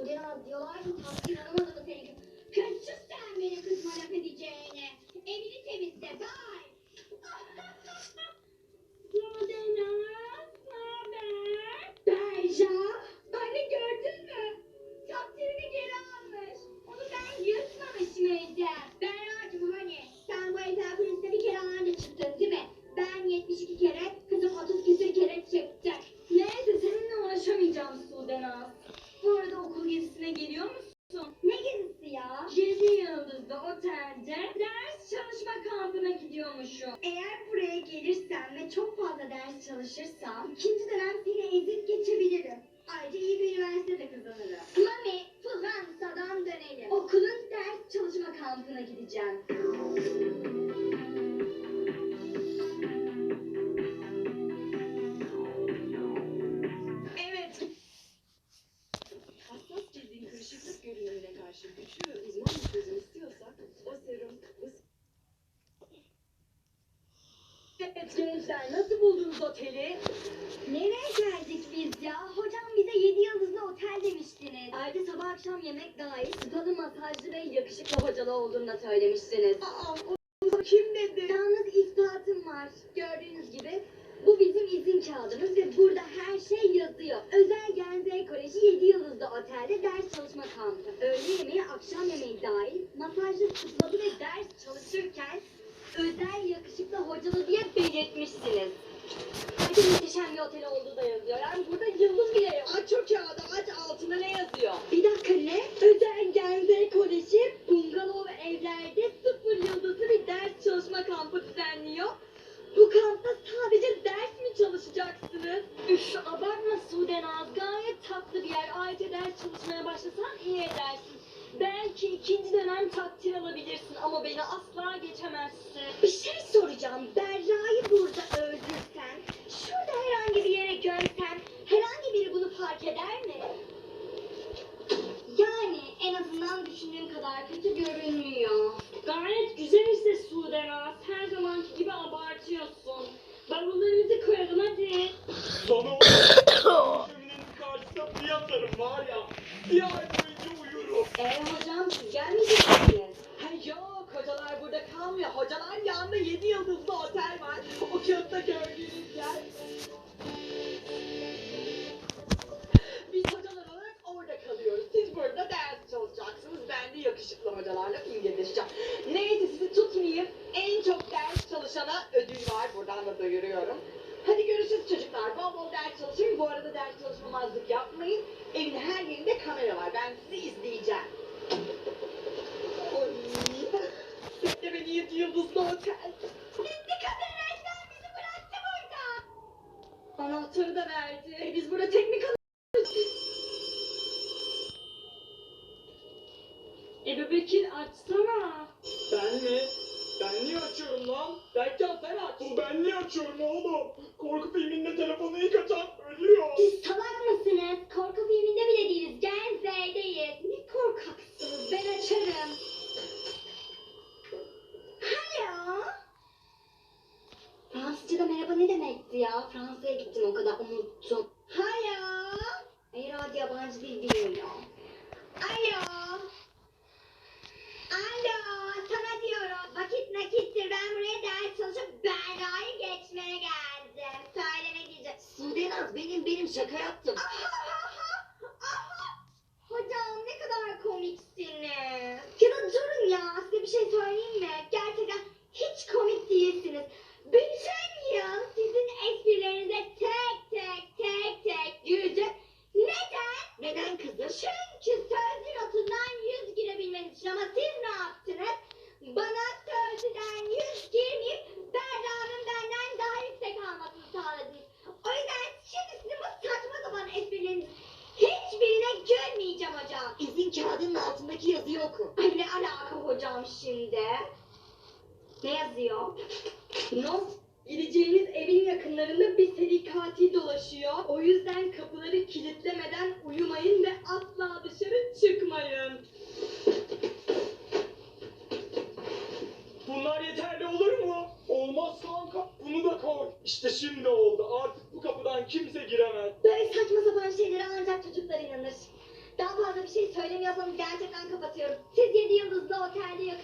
우리랑네와 인. Gidiyormuşum. Eğer buraya gelirsem ve çok fazla ders çalışırsam ikinci dönem seni ezip gençler nasıl buldunuz oteli? Nereye geldik biz ya? Hocam bize 7 yıldızlı otel demiştiniz. Ayrıca sabah akşam yemek dahil spalı masajlı ve yakışıklı hocalı olduğunu da söylemiştiniz. Aa, o kim dedi? Yalnız ispatım var. Gördüğünüz gibi bu bizim izin kağıdımız ve burada her şey yazıyor. Özel Genze Koleji 7 yıldızlı otelde ders çalışma kampı. Öğle yemeği, akşam yemeği dahil masajlı sıtmalı ve ders çalışırken özel yakışıklı hocalı diye muhteşem bir otel olduğu da yazıyor. Yani burada yıldız bile yok. Aç o kağıdı aç altına ne yazıyor? Bir dakika ne? Özel Genze Koleji bungalov evlerde sıfır yıldızlı bir ders çalışma kampı düzenliyor. Bu kampta sadece ders mi çalışacaksınız? Üf abartma Sudenaz. Gayet tatlı bir yer. Ayrıca ders çalışmaya başlasan iyi edersin. Belki ikinci dönem takdir alabilirsin ama beni asla geçemezsin. Bir şey soracağım. Berra'yı burada öldürsen, şurada herhangi bir yere gömsen, herhangi biri bunu fark eder mi? Yani en azından düşündüğüm kadar kötü görünmüyor. Gayet güzel işte Sudenaz. Her zamanki gibi abartıyorsun. Bavullarımızı koyalım hadi. Sana o şöminenin karşısına bir yatarım var ya. Bir ay boyunca uyurum. Ee hocam siz gelmeyecek misiniz? Ha yok hocalar burada kalmıyor. Hocalar yanında 7 yıldızlı otel var. O kağıtta gördüğünüz yer. Biz hocalar olarak orada kalıyoruz. Siz burada ders çalışacaksınız. Ben de yakışıklı hocalarla imgeleşeceğim. Neyse sizi tutmayayım. En çok ders çalışana ödül var. Buradan da duyuruyorum. Hadi görüşürüz çocuklar. Bol bol ders çalışın. Bu arada ders çalışmamazlık yapmayın. Evin her yerinde kamera var. Ben sizi izleyeceğim. Oy. Bekle beni yedi yıldızlı otel. Gitti kadın resmen bizi bıraktı burada. Anahtarı da verdi. Biz burada tek mi kalıyoruz? Ebu Bekir açsana. Ben mi? Ben niye açıyorum lan? Berkcan sen aç. Bu ben niye açıyorum oğlum? Korku filminde telefonu ilk açan ölüyor. Siz salak mısınız? Korku filminde bile değiliz. Genze'deyiz. Ne korkaksınız. Ben açarım. Alo. Fransızca'da merhaba ne demekti ya? Fransa'ya gittim o kadar unuttum. Benim benim şaka yaptım. Hocam ne kadar komiksiniz. Ya da durun ya size bir şey söyleyeyim mi? Gerçekten İzin kağıdının altındaki yazıyı oku. Ay ne alaka hocam şimdi? Ne yazıyor? Not. Gideceğiniz evin yakınlarında bir seri katil dolaşıyor. O yüzden kapıları kilitlemeden uyumayın ve asla dışarı çıkmayın. Bunlar yeterli olur mu? Olmaz kanka. Bunu da koy. İşte şimdi oldu. Artık bu kapıdan kimse giremez. Böyle saçma sapan şeylere ancak çocuklar inanır. Daha fazla bir şey yapalım gerçekten kapatıyorum. Siz 7 yıldızlı otelde yakışıklı